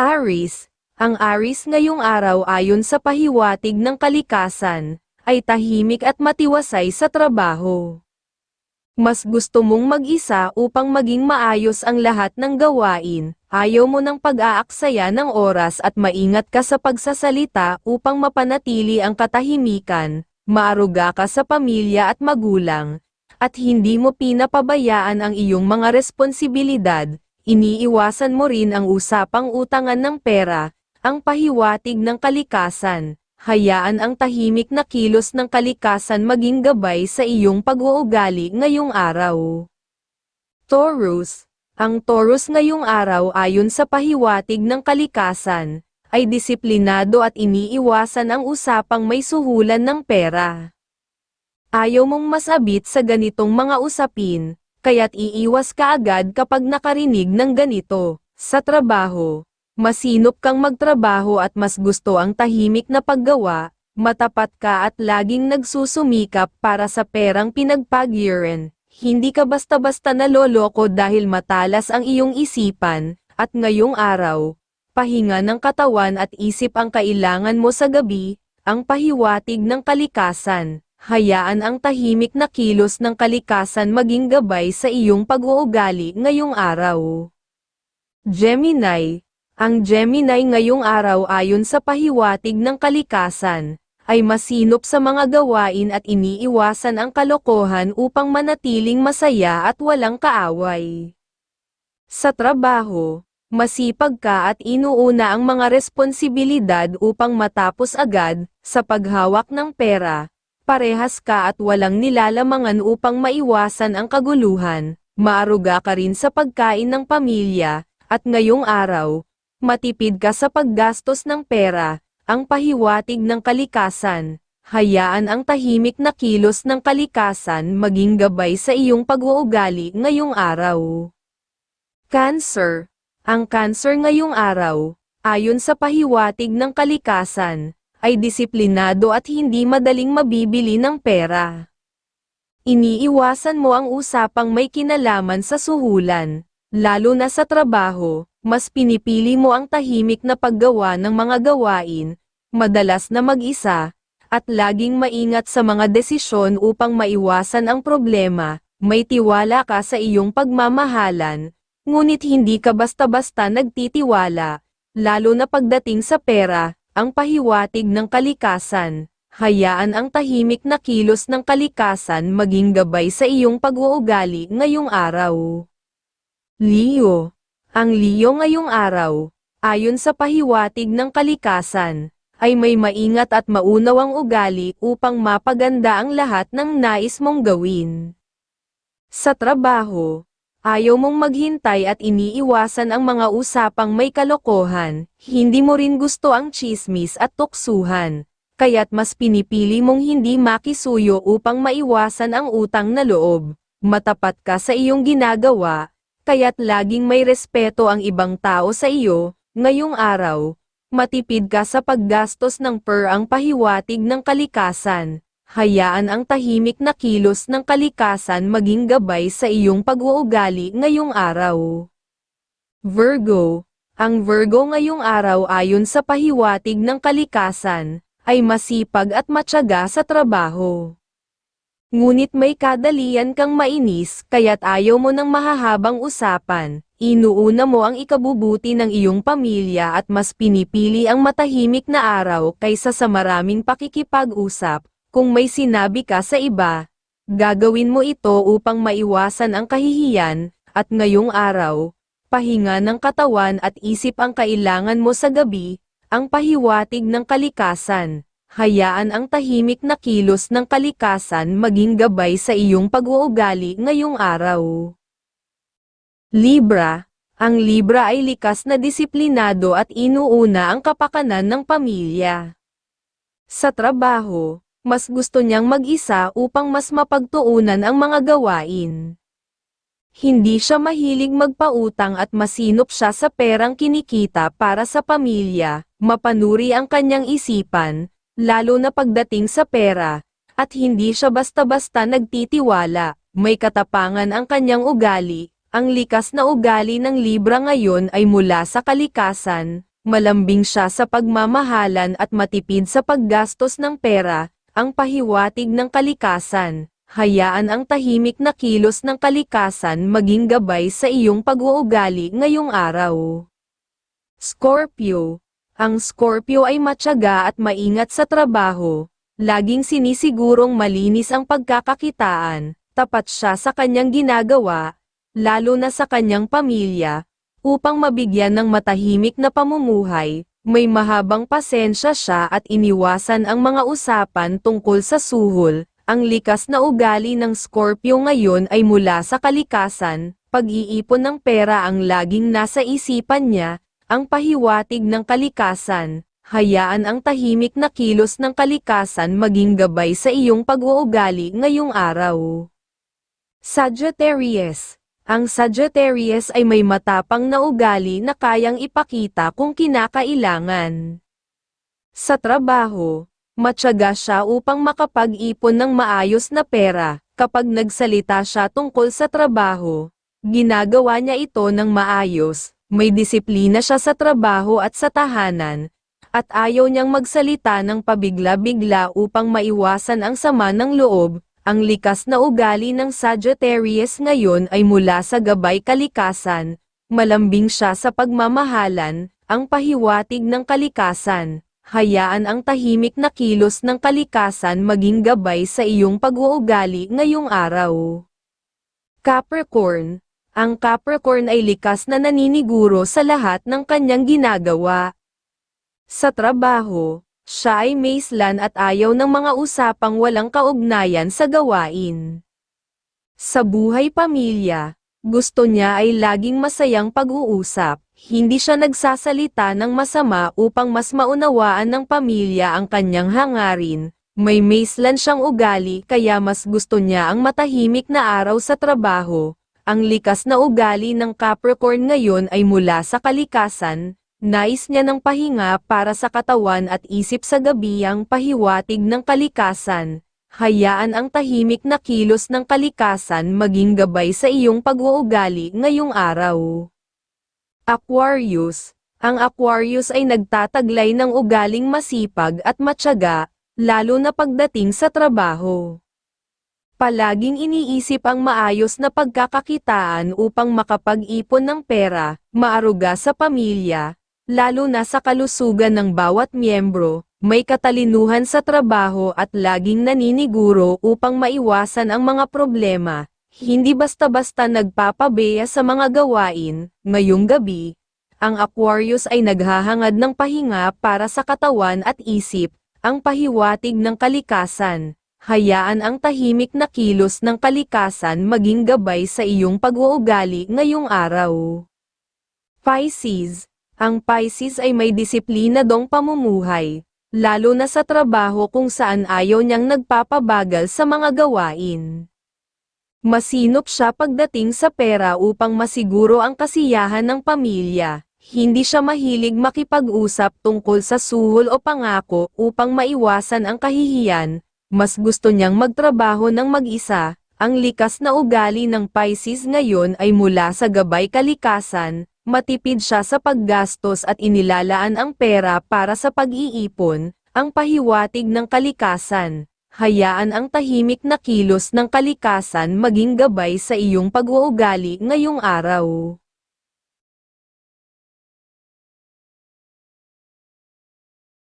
Aris, ang Aris ngayong araw ayon sa pahiwatig ng kalikasan, ay tahimik at matiwasay sa trabaho. Mas gusto mong mag-isa upang maging maayos ang lahat ng gawain, ayaw mo ng pag-aaksaya ng oras at maingat ka sa pagsasalita upang mapanatili ang katahimikan, maaruga ka sa pamilya at magulang, at hindi mo pinapabayaan ang iyong mga responsibilidad, iniiwasan mo rin ang usapang utangan ng pera, ang pahiwatig ng kalikasan, hayaan ang tahimik na kilos ng kalikasan maging gabay sa iyong pag-uugali ngayong araw. Taurus, ang Taurus ngayong araw ayon sa pahiwatig ng kalikasan, ay disiplinado at iniiwasan ang usapang may suhulan ng pera. Ayaw mong masabit sa ganitong mga usapin, kaya't iiwas ka agad kapag nakarinig ng ganito. Sa trabaho, masinop kang magtrabaho at mas gusto ang tahimik na paggawa, matapat ka at laging nagsusumikap para sa perang pinagpagiran. Hindi ka basta-basta naloloko dahil matalas ang iyong isipan, at ngayong araw, pahinga ng katawan at isip ang kailangan mo sa gabi, ang pahiwatig ng kalikasan hayaan ang tahimik na kilos ng kalikasan maging gabay sa iyong pag-uugali ngayong araw. Gemini, ang Gemini ngayong araw ayon sa pahiwatig ng kalikasan, ay masinop sa mga gawain at iniiwasan ang kalokohan upang manatiling masaya at walang kaaway. Sa trabaho, masipag ka at inuuna ang mga responsibilidad upang matapos agad, sa paghawak ng pera, parehas ka at walang nilalamangan upang maiwasan ang kaguluhan, maaruga ka rin sa pagkain ng pamilya, at ngayong araw, matipid ka sa paggastos ng pera, ang pahiwatig ng kalikasan, hayaan ang tahimik na kilos ng kalikasan maging gabay sa iyong pag-uugali ngayong araw. Cancer, ang cancer ngayong araw, ayon sa pahiwatig ng kalikasan, ay disiplinado at hindi madaling mabibili ng pera. Iniiwasan mo ang usapang may kinalaman sa suhulan, lalo na sa trabaho, mas pinipili mo ang tahimik na paggawa ng mga gawain, madalas na mag-isa, at laging maingat sa mga desisyon upang maiwasan ang problema, may tiwala ka sa iyong pagmamahalan, ngunit hindi ka basta-basta nagtitiwala, lalo na pagdating sa pera, ang pahiwatig ng kalikasan, hayaan ang tahimik na kilos ng kalikasan maging gabay sa iyong pag-uugali ngayong araw. Leo, ang Leo ngayong araw, ayon sa pahiwatig ng kalikasan, ay may maingat at maunawang ugali upang mapaganda ang lahat ng nais mong gawin. Sa trabaho, Ayaw mong maghintay at iniiwasan ang mga usapang may kalokohan, hindi mo rin gusto ang chismis at tuksuhan, kaya't mas pinipili mong hindi makisuyo upang maiwasan ang utang na loob. Matapat ka sa iyong ginagawa, kaya't laging may respeto ang ibang tao sa iyo, ngayong araw, matipid ka sa paggastos ng per ang pahiwatig ng kalikasan hayaan ang tahimik na kilos ng kalikasan maging gabay sa iyong pag-uugali ngayong araw. Virgo, ang Virgo ngayong araw ayon sa pahiwatig ng kalikasan, ay masipag at matyaga sa trabaho. Ngunit may kadalian kang mainis kaya't ayaw mo ng mahahabang usapan, inuuna mo ang ikabubuti ng iyong pamilya at mas pinipili ang matahimik na araw kaysa sa maraming pakikipag-usap, kung may sinabi ka sa iba, gagawin mo ito upang maiwasan ang kahihiyan, at ngayong araw, pahinga ng katawan at isip ang kailangan mo sa gabi, ang pahiwatig ng kalikasan. Hayaan ang tahimik na kilos ng kalikasan maging gabay sa iyong pag-uugali ngayong araw. Libra, ang Libra ay likas na disiplinado at inuuna ang kapakanan ng pamilya. Sa trabaho, mas gusto niyang mag-isa upang mas mapagtuunan ang mga gawain. Hindi siya mahilig magpautang at masinop siya sa perang kinikita para sa pamilya, mapanuri ang kanyang isipan, lalo na pagdating sa pera, at hindi siya basta-basta nagtitiwala, may katapangan ang kanyang ugali, ang likas na ugali ng Libra ngayon ay mula sa kalikasan, malambing siya sa pagmamahalan at matipid sa paggastos ng pera, ang pahiwatig ng kalikasan. Hayaan ang tahimik na kilos ng kalikasan maging gabay sa iyong pag-uugali ngayong araw. Scorpio Ang Scorpio ay matyaga at maingat sa trabaho, laging sinisigurong malinis ang pagkakakitaan, tapat siya sa kanyang ginagawa, lalo na sa kanyang pamilya, upang mabigyan ng matahimik na pamumuhay, may mahabang pasensya siya at iniwasan ang mga usapan tungkol sa suhol, ang likas na ugali ng Scorpio ngayon ay mula sa kalikasan, pag-iipon ng pera ang laging nasa isipan niya, ang pahiwatig ng kalikasan, hayaan ang tahimik na kilos ng kalikasan maging gabay sa iyong pag-uugali ngayong araw. Sagittarius Ang Sagittarius ay may matapang na ugali na kayang ipakita kung kinakailangan. Sa trabaho, matyaga siya upang makapag-ipon ng maayos na pera, kapag nagsalita siya tungkol sa trabaho. Ginagawa niya ito ng maayos, may disiplina siya sa trabaho at sa tahanan, at ayaw niyang magsalita ng pabigla-bigla upang maiwasan ang sama ng loob. Ang likas na ugali ng Sagittarius ngayon ay mula sa gabay kalikasan, malambing siya sa pagmamahalan, ang pahiwatig ng kalikasan hayaan ang tahimik na kilos ng kalikasan maging gabay sa iyong pag-uugali ngayong araw. Capricorn Ang Capricorn ay likas na naniniguro sa lahat ng kanyang ginagawa. Sa trabaho, siya ay maislan at ayaw ng mga usapang walang kaugnayan sa gawain. Sa buhay pamilya, gusto niya ay laging masayang pag-uusap, hindi siya nagsasalita ng masama upang mas maunawaan ng pamilya ang kanyang hangarin, may maislan siyang ugali kaya mas gusto niya ang matahimik na araw sa trabaho. Ang likas na ugali ng Capricorn ngayon ay mula sa kalikasan, nais niya ng pahinga para sa katawan at isip sa gabi ang pahiwatig ng kalikasan. Hayaan ang tahimik na kilos ng kalikasan maging gabay sa iyong pag-uugali ngayong araw. Aquarius Ang Aquarius ay nagtataglay ng ugaling masipag at matyaga, lalo na pagdating sa trabaho. Palaging iniisip ang maayos na pagkakakitaan upang makapag-ipon ng pera, maaruga sa pamilya, lalo na sa kalusugan ng bawat miyembro, may katalinuhan sa trabaho at laging naniniguro upang maiwasan ang mga problema, hindi basta-basta nagpapabeya sa mga gawain, ngayong gabi, ang Aquarius ay naghahangad ng pahinga para sa katawan at isip, ang pahiwatig ng kalikasan. Hayaan ang tahimik na kilos ng kalikasan maging gabay sa iyong pag-uugali ngayong araw. Pisces Ang Pisces ay may disiplina dong pamumuhay, lalo na sa trabaho kung saan ayaw niyang nagpapabagal sa mga gawain. Masinop siya pagdating sa pera upang masiguro ang kasiyahan ng pamilya. Hindi siya mahilig makipag-usap tungkol sa suhol o pangako upang maiwasan ang kahihiyan, mas gusto niyang magtrabaho ng mag-isa, ang likas na ugali ng Pisces ngayon ay mula sa gabay kalikasan, matipid siya sa paggastos at inilalaan ang pera para sa pag-iipon, ang pahiwatig ng kalikasan. Hayaan ang tahimik na kilos ng kalikasan maging gabay sa iyong pag-uugali ngayong araw.